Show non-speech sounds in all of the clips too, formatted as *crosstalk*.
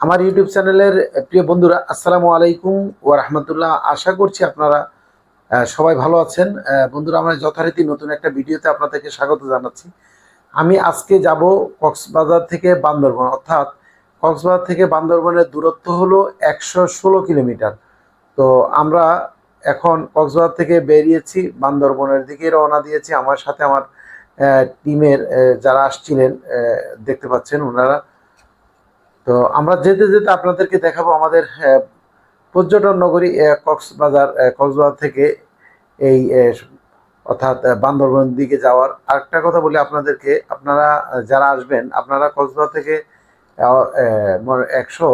আমার ইউটিউব চ্যানেলের প্রিয় বন্ধুরা, আসসালামু আলাইকুম ও রহমতুল্লাহ। আশা করছি আপনারা সবাই ভালো আছেন। বন্ধুরা, আমরা যথারীতি নতুন একটা ভিডিওতে আপনাদেরকে স্বাগত জানাচ্ছি। আমি আজকে যাব কক্সবাজার থেকে বান্দরবন। অর্থাৎ কক্সবাজার থেকে বান্দরবনের দূরত্ব হলো একশো ষোলো কিলোমিটার। তো আমরা এখন কক্সবাজার থেকে বেরিয়েছি, বান্দরবনের দিকে রওনা দিয়েছি। আমার সাথে আমার টিমের যারা আসছিলেন দেখতে পাচ্ছেন ওনারা। তো আমরা যেতে যেতে আপনাদেরকে দেখাবো আমাদের পর্যটন নগরী কক্সবাজার কক্সবাজার থেকে এই অর্থাৎ বান্দরবন দিকে যাওয়ার আরেকটা কথা বলি আপনাদেরকে। আপনারা যারা আসবেন, আপনারা কক্সবাজার থেকে একশো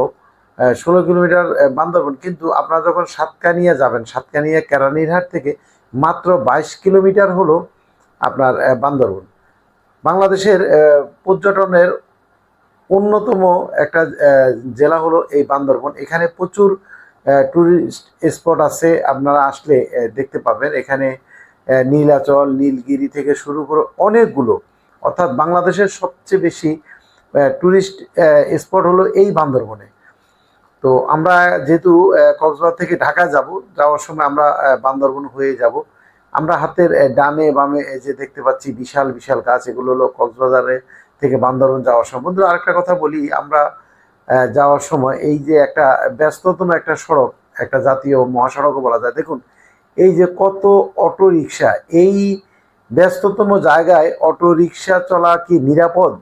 ষোলো কিলোমিটার বান্দরবন। কিন্তু আপনারা যখন সাতকানিয়া যাবেন, সাতকানিয়া কেরানীরহাট থেকে মাত্র বাইশ কিলোমিটার হলো আপনার বান্দরবন। বাংলাদেশের পর্যটনের অন্যতম একটা জেলা হলো এই বান্দরবন। এখানে প্রচুর ট্যুরিস্ট স্পট আছে, আপনারা আসলে দেখতে পাবেন। এখানে নীলাচল, নীলগিরি থেকে শুরু করে অনেকগুলো, অর্থাৎ বাংলাদেশের সবচেয়ে বেশি ট্যুরিস্ট স্পট হলো এই বান্দরবনে। তো আমরা যেহেতু কক্সবাজার থেকে ঢাকা যাব, যাওয়ার সময় আমরা বান্দরবন হয়ে যাব। আমরা হাতের ডানে বামে যে দেখতে পাচ্ছি, বিশাল বিশাল গাছ, এগুলো হলো কক্সবাজারে থেকে বান্দরবন যাওয়ার সময়। বন্ধুরা, আরেকটা কথা বলি, আমরা যাওয়ার সময় এই যে একটা ব্যস্ততম একটা সড়ক, একটা জাতীয় মহাসড়কও বলা যায়। দেখুন, এই যে কত অটো রিক্সা এই ব্যস্ততম জায়গায় অটো রিক্সা চলা কি নিরাপদ?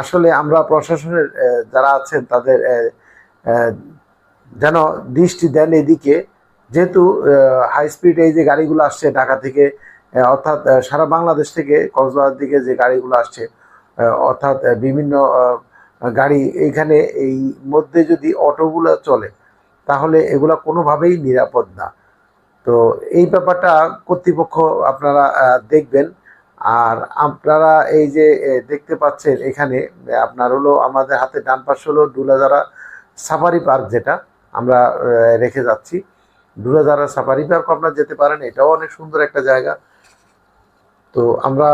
আসলে আমরা প্রশাসনের যারা আছেন তাদের যেন দৃষ্টি দেন এদিকে। যেহেতু হাই স্পিড এই যে গাড়িগুলো আসছে ঢাকা থেকে অর্থাৎ সারা বাংলাদেশ থেকে কক্সবাজার দিকে যে গাড়িগুলো আসছে অর্থাৎ বিভিন্ন গাড়ি এখানে এই মধ্যে যদি অটোগুলো চলে, তাহলে এগুলা কোনোভাবেই নিরাপদ না। তো এই ব্যাপারটা কর্তৃপক্ষ আপনারা দেখবেন। আর আপনারা এই যে দেখতে পাচ্ছেন এখানে, আপনার হলো আমাদের হাতে ডান পাশে হলো ডুলাজারা সাফারি পার্ক যেটা আমরা রেখে যাচ্ছি। ডুলাজারা সাফারি পার্ক আপনারা যেতে পারেন, এটাও অনেক সুন্দর একটা জায়গা। তো আমরা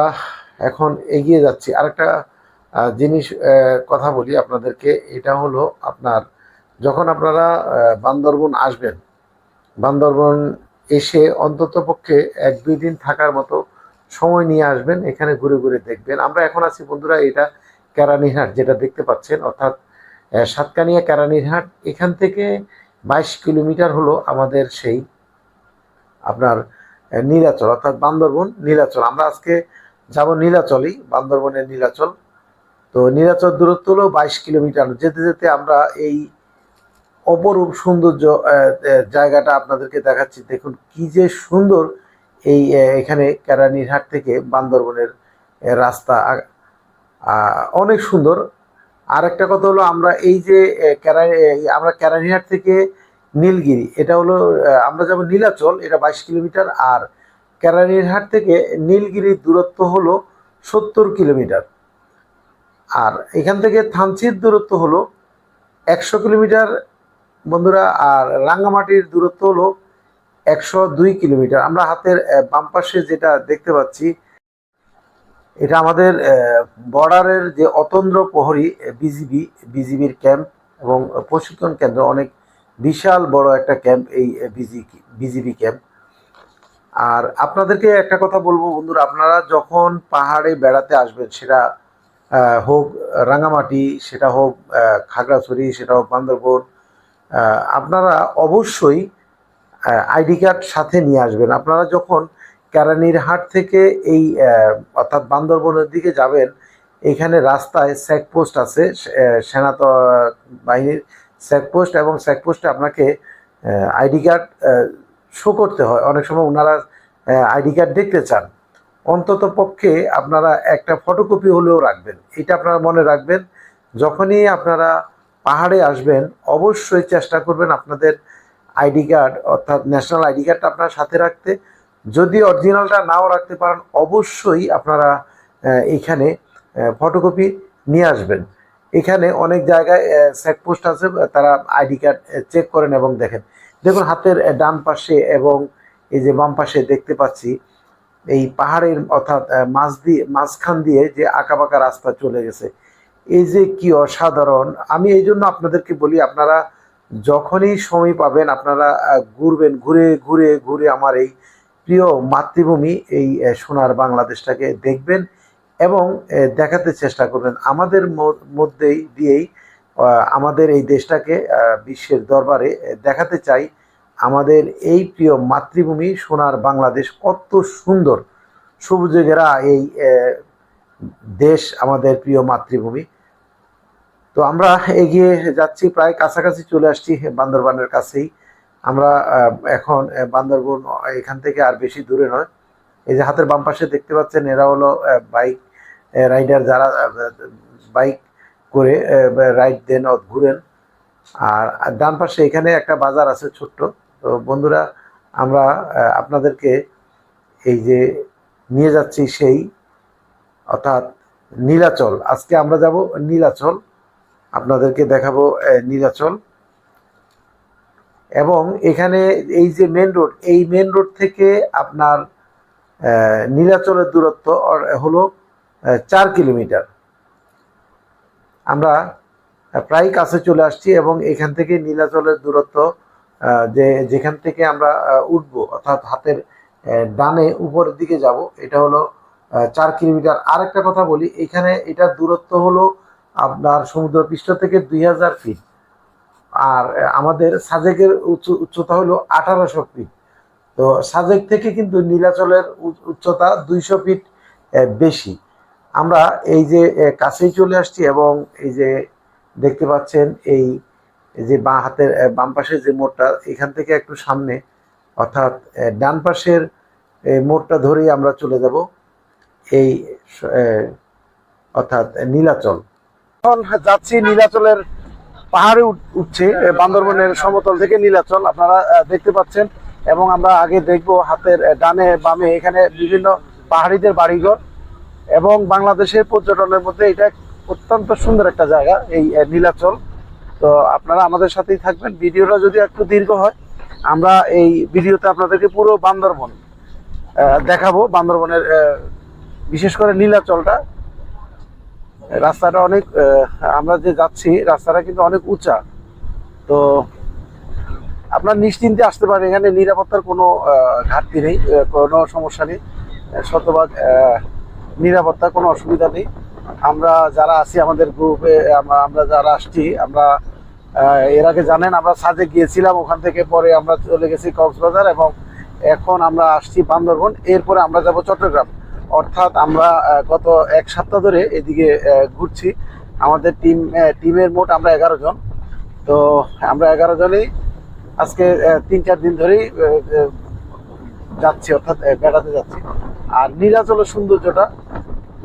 এখন এগিয়ে যাচ্ছি। আরেকটা জিনিস কথা বলি আপনাদেরকে, এটা হলো আপনার, যখন আপনারা বান্দরবন আসবেন, বান্দরবন এসে অন্তত পক্ষে এক দুই দিন থাকার মতো সময় নিয়ে আসবেন, এখানে ঘুরে ঘুরে দেখবেন। আমরা এখন আছি বন্ধুরা এটা কেরানীরহাট, যেটা দেখতে পাচ্ছেন, অর্থাৎ সাতকানিয়া কেরানীরহাট। এখান থেকে বাইশ কিলোমিটার হলো আমাদের সেই আপনার নীলাচল, অর্থাৎ বান্দরবন নীলাচল। আমরা আজকে যাব নীলাচলই বান্দরবনের নীলাচল। তো নীলাচল দূরত্ব হলো বাইশ কিলোমিটার। যেতে যেতে আমরা এই অপরূপ সৌন্দর্য জায়গাটা আপনাদেরকে দেখাচ্ছি। দেখুন কি যে সুন্দর এই এখানে কেরানীরহাট থেকে বান্দরবনের রাস্তা। অনেক সুন্দর। আর একটা কথা হলো আমরা এই যে এই আমরা কেরানীরহাট থেকে নীলগিরি, এটা হলো আমরা যাব নীলাচল, এটা বাইশ কিলোমিটার। আর কেরানীরহাট থেকে নীলগিরির দূরত্ব হলো সত্তর কিলোমিটার। আর এখান থেকে থানচির দূরত্ব হলো একশো কিলোমিটার। বন্ধুরা, আর রাঙ্গামাটির দূরত্ব হলো একশো দুই কিলোমিটার। আমরা হাতের বাম পাশে যেটা দেখতে পাচ্ছি, এটা আমাদের বর্ডারের যে অতন্দ্র প্রহরী বিজিবি, বিজিবির ক্যাম্প এবং প্রশিক্ষণ কেন্দ্র। অনেক বিশাল বড় একটা ক্যাম্প এই বিজি, বিজিবি ক্যাম্প। আর আপনাদেরকে একটা কথা বলব বন্ধুরা আপনারা যখন পাহাড়ে বেড়াতে আসবেন সেটা হোক রাঙামাটি সেটা হোক খাগড়াছড়ি সেটা হোক বান্দরবন আপনারা অবশ্যই আইডি কার্ড সাথে নিয়ে আসবেন। আপনারা যখন কেরানীরহাট থেকে এই অর্থাৎ বান্দরবনের দিকে যাবেন এখানে রাস্তায় চেকপোস্ট আছে আহ, সেনা বাহিনীর চেকপোস্ট এবং চেকপোস্টে আপনাকে আইডি কার্ড শো করতে হয়। অনেক সময় ওনারা আইডি কার্ড দেখতে চান। অন্তত পক্ষে আপনারা একটা ফটোকপি হলেও রাখবেন। এটা আপনারা মনে রাখবেন যখনই আপনারা পাহাড়ে আসবেন অবশ্যই চেষ্টা করবেন আপনাদের আইডি কার্ড অর্থাৎ ন্যাশনাল আইডি কার্ডটা আপনার সাথে রাখতে। যদি অরিজিনালটা নাও রাখতে পারেন অবশ্যই আপনারা আহ, এইখানে ফটোকপি নিয়ে আসবেন। এখানে অনেক জায়গায় চেকপোস্ট আছে তারা আইডি কার্ড চেক করেন এবং দেখেন। দেখুন, হাতের ডান পাশে এবং এই যে বাম পাশে দেখতে পাচ্ছি, এই পাহাড়ের অর্থাৎ মাঝ দিয়ে মাঝখান দিয়ে যে আঁকাবাঁকা রাস্তা চলে গেছে। এই যে কি অসাধারণ! আমি এই জন্য আপনাদেরকে বলি, আপনারা যখনই সময় পাবেন, আপনারা ঘুরবেন, ঘুরে ঘুরে ঘুরে আমার এই প্রিয় মাতৃভূমি, এই সোনার বাংলাদেশটাকে দেখবেন এবং দেখাতে চেষ্টা করবেন। আমাদের মধ্যেই দিয়েই আমাদের এই দেশটাকে বিশ্বের দরবারে দেখাতে চাই আমাদের এই প্রিয় মাতৃভূমি সোনার বাংলাদেশ। কত সুন্দর সবুজে ঘেরা এই দেশ আমাদের প্রিয় মাতৃভূমি। তো আমরা এগিয়ে যাচ্ছি, প্রায় কাছাকাছি চলে আসছি বান্দরবানের কাছেই। আমরা এখন বান্দরবন এখান থেকে আর বেশি দূরে নয়। এই যে হাতের বাম পাশে দেখতে পাচ্ছেন, এরা হলো বাইক রাইডার যারা বাইক করে রাইড দেন ঘুরেন। আর ডান পাশে এখানে একটা বাজার আছে ছোট্ট। তো বন্ধুরা, আমরা আপনাদেরকে এই যে নিয়ে যাচ্ছি সেই, অর্থাৎ নীলাচল। আজকে আমরা যাব নীলাচল। আপনাদেরকে দেখাবো নীলাচল। এবং এখানে এই যে মেন রোড এই মেন রোড থেকে আপনার নীলাচলের দূরত্ব হলো চার কিলোমিটার। আমরা প্রায় কাছে চলে আসছি এবং এখান থেকে নীলাচলের দূরত্ব যে, যেখান থেকে আমরা উঠবো, অর্থাৎ হাতের ডানে উপরের দিকে যাব, এটা হলো চার কিলোমিটার। আরেকটা কথা বলি, এখানে এটার দূরত্ব হলো আপনার সমুদ্রপৃষ্ঠ থেকে দুই হাজার ফিট। আর আমাদের সাজেকের উচ্চ- উচ্চতা হলো আঠারোশো ফিট। তো সাজেক থেকে কিন্তু নীলাচলের উচ্চতা দুইশো ফিট বেশি। আমরা এই যে কাছেই চলে আসছি এবং এই যে দেখতে পাচ্ছেন এই যে বাঁ হাতের বাম পাশের যে মোড়টা, এখান থেকে একটু সামনে, অর্থাৎ ডান পাশের মোড়টা ধরেই আমরা চলে যাব এই অর্থাৎ নীলাচল। এখন যাচ্ছি নীলাচলের পাহাড়ে উঠছে বান্দরবনের সমতল থেকে নীলাচল, আপনারা দেখতে পাচ্ছেন। এবং আমরা আগে দেখব হাতের ডানে, বামে, এখানে বিভিন্ন পাহাড়িদের বাড়িঘর। এবং বাংলাদেশের পর্যটনের মধ্যে এটা অত্যন্ত সুন্দর একটা জায়গা, এই নীলাচল। তো আপনারা আমাদের সাথেই থাকবেন। ভিডিওটা যদি একটু দীর্ঘ হয়, আমরা এই ভিডিওতে আপনাদেরকে পুরো বান্দরবন দেখাবো। বান্দরবনের বিশেষ করে নীলাচলটা। রাস্তাটা অনেক আমরা যে যাচ্ছি, রাস্তাটা কিন্তু অনেক উঁচা। তো আপনার নিশ্চিন্তে আসতে পারেন। এখানে নিরাপত্তার কোনো ঘাটতি নেই কোনো সমস্যা নেই। শতভাগ নিরাপত্তা, কোনো অসুবিধা নেই। আমরা যারা আছি আমাদের গ্রুপে আমরা যারা আসছি, আমরা এর আগে জানেন, আমরা সাজে গিয়েছিলাম, ওখান থেকে পরে আমরা চলে গেছি কক্সবাজার এবং এখন আমরা আসছি বান্দরবন। এরপরে আমরা যাব চট্টগ্রাম। অর্থাৎ আমরা গত এক সপ্তাহ ধরে এদিকে ঘুরছি। আমাদের টিম টিমের মোট আমরা এগারো জন। তো আমরা এগারো জনেই আজকে তিন চার দিন ধরেই যাচ্ছি, অর্থাৎ বেড়াতে যাচ্ছি। আর নীলাচলের সৌন্দর্যটা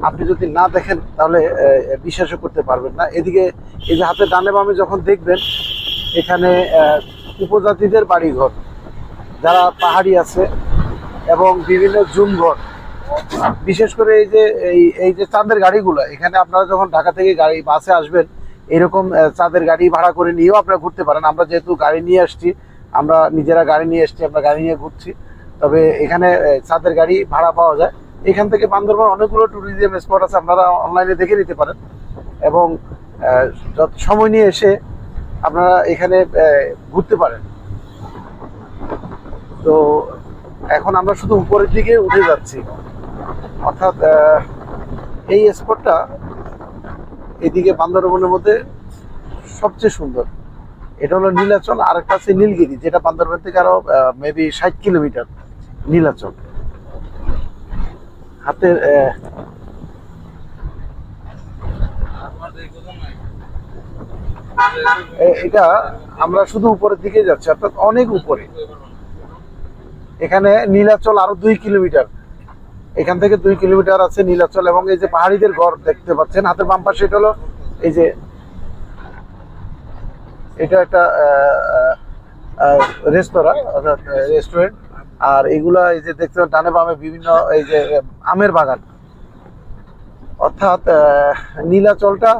আপনি যদি না দেখেন, তাহলে বিশ্বাসও করতে পারবেন না। এদিকে, এই যে হাতে ডানে বামে যখন দেখবেন, এখানে উপজাতিদের বাড়িঘর, যারা পাহাড়ি আছে, এবং বিভিন্ন জুমঘর। বিশেষ করে এই যে, এই এই যে চাঁদের গাড়িগুলো, এখানে আপনারা যখন ঢাকা থেকে গাড়ি, বাসে আসবেন, এরকম চাঁদের গাড়ি ভাড়া করে নিয়েও আপনারা ঘুরতে পারেন। আমরা যেহেতু গাড়ি নিয়ে আসছি, আমরা নিজেরা গাড়ি নিয়ে এসছি, আমরা গাড়ি নিয়ে ঘুরছি। তবে এখানে ছাদের গাড়ি ভাড়া পাওয়া যায়। এখান থেকে বান্দরবান অনেকগুলো ট্যুরিজম স্পট আছে, আপনারা অনলাইনে দেখে নিতে পারেন। এবং যত সময় নিয়ে এসে আপনারা এখানে ঘুরতে পারেন। তো এখন আমরা শুধু উপরের দিকে উঠে যাচ্ছি। অর্থাৎ এই স্পটটা এদিকে বান্দরবনের মধ্যে সবচেয়ে সুন্দর। এটা হলো নীলাচল আর একটা আছে নীলগিরি, যেটা বান্দরবন থেকে আরও মেবি ষাট কিলোমিটার। নীলাচল। হাতের এটা আমরা শুধু উপরের দিকে যাচ্ছি, অর্থাৎ অনেক উপরে। এখানে নীলাচল আরও দুই কিলোমিটার। এখান থেকে দুই কিলোমিটার আছে নীলাচল এবং এই যে পাহাড়িদের ঘর দেখতে পাচ্ছেন, হাতের বাম পাশে এটা হলো এই যে, এটা একটা রেস্তোরাঁ, অর্থাৎ রেস্টুরেন্ট। আর এগুলা এই যে দেখতে ডানে বামে বিভিন্ন এই যে আমের বাগান। অর্থাৎ নীলাচলটা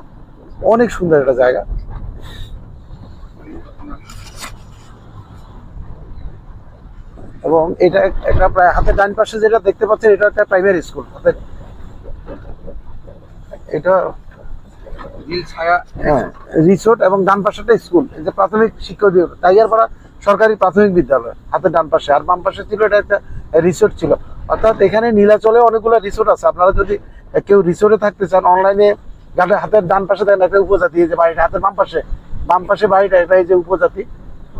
অনেক সুন্দর একটা জায়গা। এবং এটা একটা প্রায় হাতের ডান পাশে যেটা দেখতে পাচ্ছেন এটা একটা প্রাইমারি স্কুল এটা হ্যাঁ রিসোর্ট এবং ডান পাশেটা স্কুল এই যে প্রাথমিক শিক্ষা অধিদপ্তর। টাইগারপাড়া সরকারি প্রাথমিক বিদ্যালয় হাতের ডান পাশে। আর বাম পাশে ছিল, এটা একটা রিসোর্ট ছিল। অর্থাৎ এখানে নীলাচলে অনেকগুলো রিসোর্ট আছে। আপনারা যদি কেউ রিসোর্টে থাকতে চান অনলাইনে গাড়ির হাতের ডান পাশে দেখেন, একটা উপজাতি, এই যে বাড়িটা হাতের বাম পাশে। বাম পাশে বাড়িটা, এটা এই যে উপজাতি।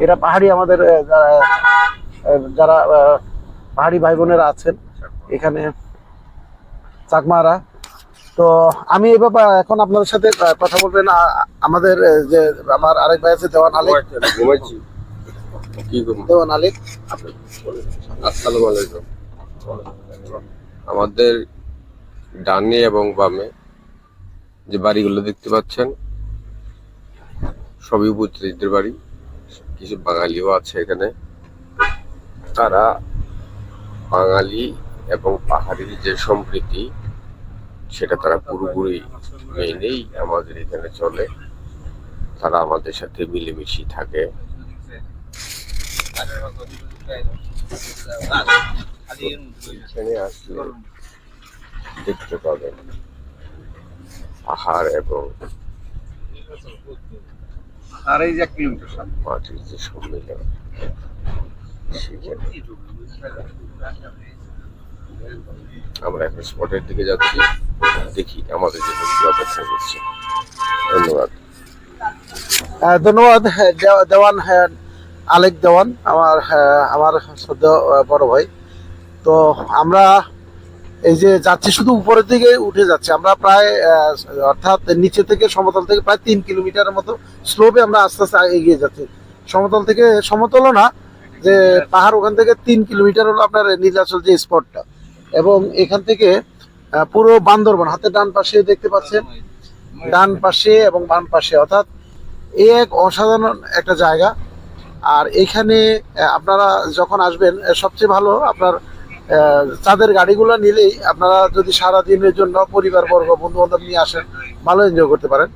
এরা পাহাড়ি আমাদের যারা যারা পাহাড়ি ভাই বোনেরা আছেন, এখানে চাকমারা। তো আমি এই ব্যাপার, এখন আপনাদের সাথে কথা বলবেন। আমাদের যে আমার আরেক ভাই আছে, দেওয়ান আলী। দেওয়ান আলী আসসালামু আলাইকুম। আমাদের ডানে এবং বামে যে বাড়িগুলো দেখতে পাচ্ছেন সবই উপজাতিদের বাড়ি। কিছু বাঙালিও আছে এখানে। তারা বাঙালি এবং পাহাড়ির যে সম্প্রীতি সেটা তারা পুরোপুরি মেনেই আমাদের এখানে চলে। তারা আমাদের সাথে মিলেমিশি থাকে। এখানে আসলে দেখতে পাবেন পাহাড় এবং আর এই যে এক কিলোমিটার সামনে। মাটির যে সম্মিলন সেখানে আমরা এখন স্পটের দিকে যাচ্ছি। দেখি আমাদের জন্য কি অপেক্ষা করছে। ধন্যবাদ। ধন্যবাদ হ্যাঁ, দেও- দেওয়ান হ্যাঁ, আলেক দেওয়ান আমার হ্যাঁ, আমার শ্রদ্ধা বড় ভাই। তো আমরা এই যে যাচ্ছি শুধু উপরের দিকে উঠে যাচ্ছি। আমরা প্রায় অর্থাৎ নিচে থেকে সমতল থেকে প্রায় তিন কিলোমিটারের মতো স্লোপে আমরা আস্তে আস্তে এগিয়ে যাচ্ছি। সমতল থেকে সমতলও না যে পাহাড় ওখান থেকে তিন কিলোমিটার হলো আপনার নীলাচল যে স্পটটা এবং এখান থেকে পুরো বান্দরবন হাতে ডান পাশে দেখতে পাচ্ছেন ডান পাশে এবং বাম পাশে। অর্থাৎ এই এক অসাধারণ একটা জায়গা। আর এখানে আপনারা যখন আসবেন সবচেয়ে ভালো আপনার চাঁদের গাড়িগুলো নিলেই আপনারা যদি সারা দিনের জন্য পরিবার বর্গ বন্ধু বান্ধব নিয়ে আসেন, ভালো এনজয় করতে পারেন।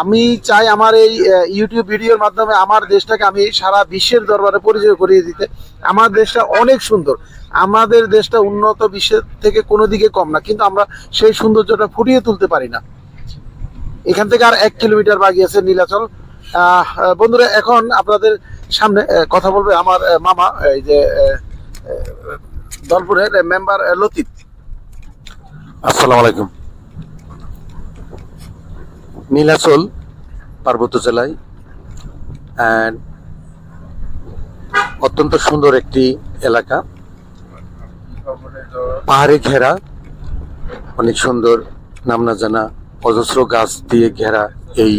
আমি চাই আমার এই ইউটিউব ভিডিওর মাধ্যমে আমার দেশটাকে আমি সারা বিশ্বের দরবারে পরিচয় করিয়ে দিতে। আমার দেশটা অনেক সুন্দর। আমাদের দেশটা উন্নত বিশ্বের থেকে কোনো দিকে কম না, কিন্তু আমরা সেই সৌন্দর্যটা ফুটিয়ে তুলতে পারি না। এখান থেকে আর এক কিলোমিটার বাকি আছে নীলাচল। বন্ধুরা, এখন আপনাদের সামনে কথা বলবে আমার মামা, এই যে দলপুরের মেম্বার লতিফ। আসসালামু আলাইকুম। নীলাচল, পার্বত্য জেলায়, and অত্যন্ত সুন্দর একটি এলাকা। পাহাড়ে ঘেরা, অনেক সুন্দর নাম না জানা অজস্র গাছ দিয়ে ঘেরা এই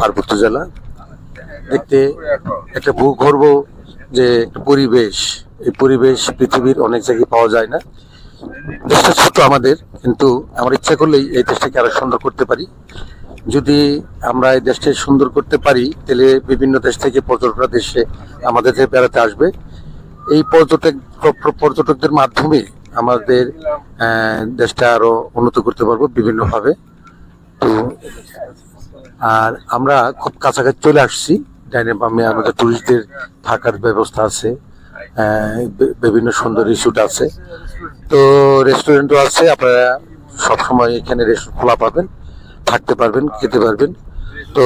পার্বত্য জেলা। দেখতে একটা ভূগর্ভ যে পরিবেশ। এই পরিবেশ পৃথিবীর অনেক জায়গায় পাওয়া যায় না। দেশটা ছোট আমাদের, কিন্তু আমার ইচ্ছা করলেই এই দেশটাকে আরও সুন্দর করতে পারি। যদি আমরা এই দেশটাকে সুন্দর করতে পারি, তাহলে বিভিন্ন দেশ থেকে পর্যটকরা দেশে আমাদের বেড়াতে আসবে। এই পর্যটক, পর্যটকদের মাধ্যমে আমাদের দেশটা আরও উন্নত করতে পারব বিভিন্নভাবে। তো, আর আমরা খুব কাছাকাছি চলে আসছি। ডাইনে বামে আমাদের টুরিস্টদের থাকার ব্যবস্থা আছে বিভিন্ন সুন্দর রিসোর্ট আছে। তো রেস্টুরেন্টও আছে, আপনারা সবসময় এখানে রেস্টুরেন্ট খোলা পাবেন, থাকতে পারবেন, খেতে পারবেন। তো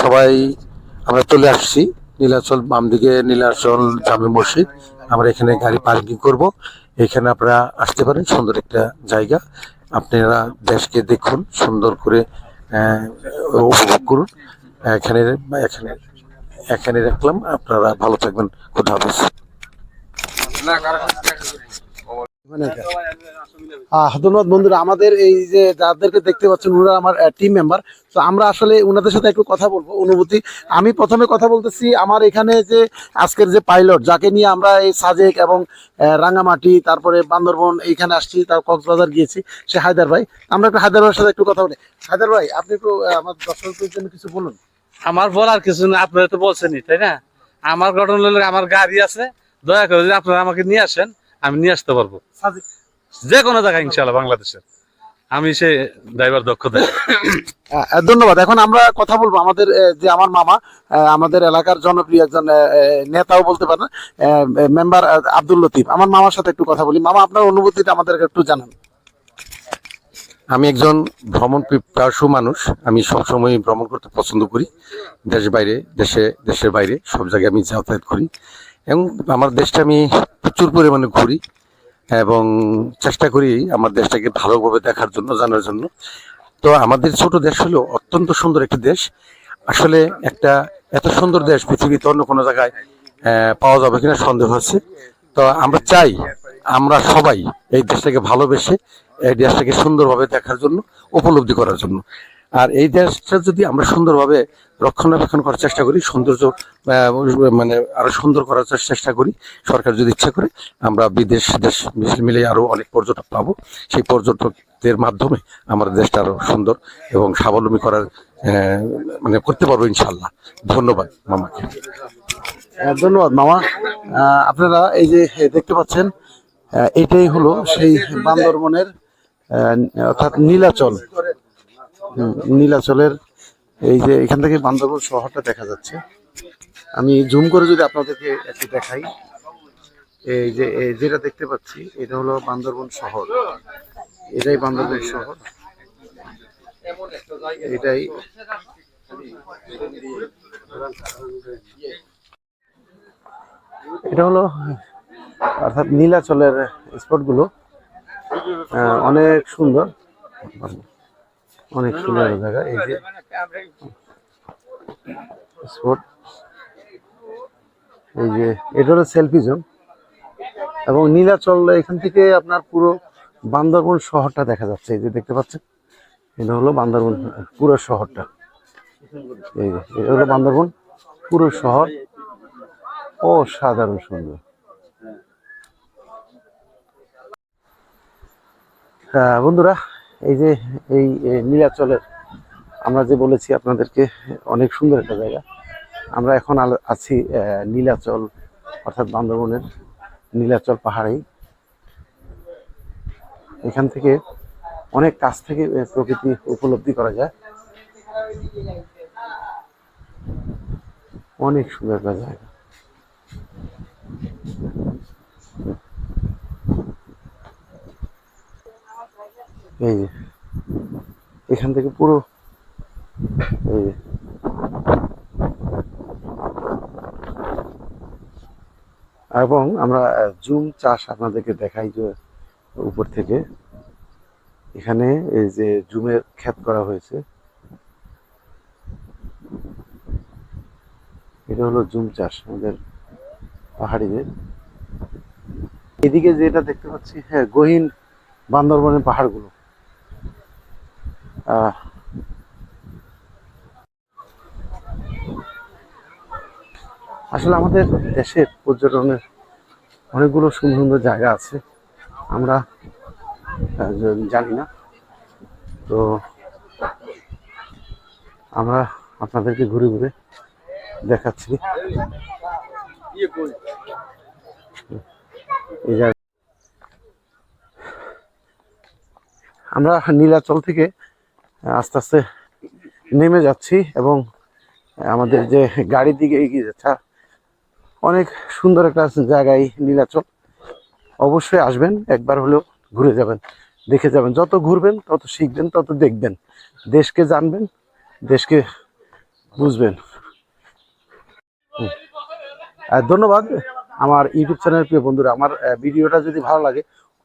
সবাই, আমরা চলে আসছি, নীলাচল বাম দিকে নীলাচল জামে মসজিদ। আমরা এখানে গাড়ি পার্কিং করব। এখানে আপনারা আসতে পারেন, সুন্দর একটা জায়গা। আপনারা দেশকে দেখুন, সুন্দর করে উপভোগ করুন। এখানে এখানে এখানে রাখলাম। আপনারা ভালো থাকবেন। খুদা হাফিজ। ধন্যবাদ বন্ধুরা আমাদের এই যে যাদেরকে দেখতে পাচ্ছেন ওনারা আমার টিম মেম্বার তো আমরা আসলে ওনাদের সাথে একটু কথা বলব অনুভূতি। আমি প্রথমে কথা বলতেছি আমার এখানে যে আজকের যে পাইলট যাকে নিয়ে আমরা এই সাজেক এবং আহ, রাঙ্গামাটি তারপরে বান্দরবন এইখানে আসছি তার কক্সবাজার গিয়েছি সে হায়দার ভাই। আমরা একটু হায়দার ভাইয়ের সাথে একটু কথা বলি। হায়দার ভাই আপনি একটু আমার দর্শকদের জন্য কিছু বলুন। আমার বলার কিছু না আপনারা তো বলছেনই তাই না? আমার ঘটনা হলো আমার গাড়ি আছে দয়া করে যদি আপনারা আমাকে নিয়ে আসেন আমি নিয়ে আসতে পারব। যে কোনো জায়গায় ইনশাল্লাহ বাংলাদেশের। আমি সে ড্রাইভার দক্ষতা *coughs* ধন্যবাদ। এখন আমরা কথা বলব আমাদের যে আমার মামা আমাদের এলাকার জনপ্রিয় একজন নেতাও বলতে পারেন মেম্বার আব্দুল লতিফ। আমার মামার সাথে একটু কথা বলি। মামা আপনার অনুভূতিটা আমাদেরকে একটু জানান। আমি একজন ভ্রমণ পিপাসু মানুষ আমি সবসময় ভ্রমণ করতে পছন্দ করি। দেশ বাইরে, দেশে, দেশের বাইরে, সব জায়গায় আমি যাতায়াত করি। এবং আমার দেশটা আমি প্রচুর পরিমাণে ঘুরি এবং চেষ্টা করি আমার দেশটাকে ভালোভাবে দেখার জন্য, জানার জন্য। তো আমাদের ছোট দেশ হলো অত্যন্ত সুন্দর একটি দেশ। আসলে একটা এত সুন্দর দেশ পৃথিবীতে অন্য কোনো জায়গায় পাওয়া যাবে কিনা সন্দেহ আছে। তো আমরা চাই আমরা সবাই এই দেশটাকে ভালোবেসে, এই দেশটাকে সুন্দরভাবে দেখার জন্য, উপলব্ধি করার জন্য। আর এই দেশটা যদি আমরা সুন্দরভাবে রক্ষণাবেক্ষণ করার চেষ্টা করি, সৌন্দর্য মানে আরও সুন্দর করার চেষ্টা করি, সরকার যদি ইচ্ছা করে, আমরা বিদেশ, দেশ মিলে আরও অনেক পর্যটক পাবো। সেই পর্যটকদের মাধ্যমে আমাদের দেশটা আরও সুন্দর এবং স্বাবলম্বী করার মানে করতে পারব ইনশাল্লাহ ধন্যবাদ মামাকে। ধন্যবাদ মামা। আপনারা এই যে দেখতে পাচ্ছেন এটাই হলো সেই বান্দরবনের অর্থাৎ নীলাচল। নীলাচলের এই যে এখান থেকে বান্দরবন শহরটা দেখা যাচ্ছে। আমি জুম করে যদি আপনাদেরকে একটু দেখাই, এই যে যেটা দেখতে পাচ্ছি, এটা হলো বান্দরবন শহর। এটাই বান্দরবন শহর। এটাই। এটা হলো অর্থাৎ নীলাচলের স্পটগুলো অনেক সুন্দর। অনেক সুন্দর জায়গা। এই যে স্পট, এই যে এটা হলো সেলফি জোন। এবং নীলাচল এখান থেকে আপনার পুরো বান্দরবন শহরটা দেখা যাচ্ছে। এই যে দেখতে পাচ্ছেন, এটা হলো বান্দরবন, পুরো শহরটা। এই যে, এটা হলো বান্দরবন, পুরো শহর। ও সাধারণ সুন্দর হ্যাঁ বন্ধুরা, এই যে এই নীলাচলের আমরা যে বলেছি আপনাদেরকে, অনেক সুন্দর একটা জায়গা। আমরা এখন আছি নীলাচল, অর্থাৎ বান্দরবনের নীলাচল পাহাড়েই। এখান থেকে অনেক কাছ থেকে প্রকৃতি উপলব্ধি করা যায়। অনেক সুন্দর একটা জায়গা। এই যে, এখান থেকে পুরো, এই যে। এবং আমরা জুম চাষ আপনাদেরকে দেখাই যে উপর থেকে। এখানে এই যে জুমের ক্ষেত করা হয়েছে। এটা হলো জুম চাষ আমাদের পাহাড়িদের। এদিকে যেটা দেখতে পাচ্ছি হ্যাঁ গহীন বান্দরবনের পাহাড়গুলো। আসলে আমাদের দেশের পর্যটনের অনেকগুলো সুন্দর সুন্দর জায়গা আছে। আমরা জানি না। তো আমরা আপনাদেরকে ঘুরে ঘুরে দেখাচ্ছি। আমরা নীলাচল থেকে আস্তে আস্তে নেমে যাচ্ছি এবং আমাদের যে গাড়ির দিকে এগিয়ে যাচ্ছে অনেক সুন্দর একটা জায়গায় নীলাচল। অবশ্যই আসবেন, একবার হলেও ঘুরে যাবেন, দেখে যাবেন। যত ঘুরবেন, তত শিখবেন, তত দেখবেন। দেশকে জানবেন, দেশকে বুঝবেন। ধন্যবাদ আমার ইউটিউব চ্যানেলের প্রিয় বন্ধুরা, আমার ভিডিওটা যদি ভালো লাগে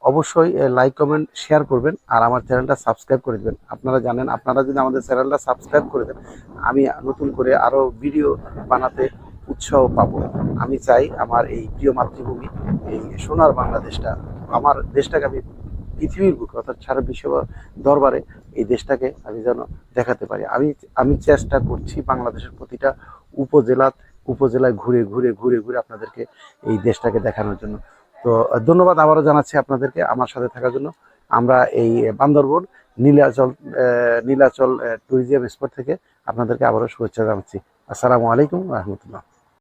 অবশ্যই লাইক কমেন্ট শেয়ার করবেন আর আমার চ্যানেলটা সাবস্ক্রাইব করে দেবেন। আপনারা জানেন, আপনারা যদি আমাদের চ্যানেলটা সাবস্ক্রাইব করে দেন, আমি নতুন করে আরও ভিডিও বানাতে উৎসাহ পাবো। আমি চাই আমার এই প্রিয় মাতৃভূমি, এই সোনার বাংলাদেশটা, আমার দেশটাকে আমি পৃথিবীর বুকে, অর্থাৎ সারা বিশ্ব দরবারে এই দেশটাকে আমি যেন দেখাতে পারি। আমি আমি চেষ্টা করছি বাংলাদেশের প্রতিটা উপজেলা, উপজেলায় ঘুরে ঘুরে ঘুরে ঘুরে আপনাদেরকে এই দেশটাকে দেখানোর জন্য। তো, ধন্যবাদ আবারও জানাচ্ছি আপনাদেরকে আমার সাথে থাকার জন্য। আমরা এই বান্দরবন, নীলাচল নীলাচল ট্যুরিজম স্পট থেকে আপনাদেরকে আবারও শুভেচ্ছা জানাচ্ছি। আসসালামু আলাইকুম রহমতুল্লাহ।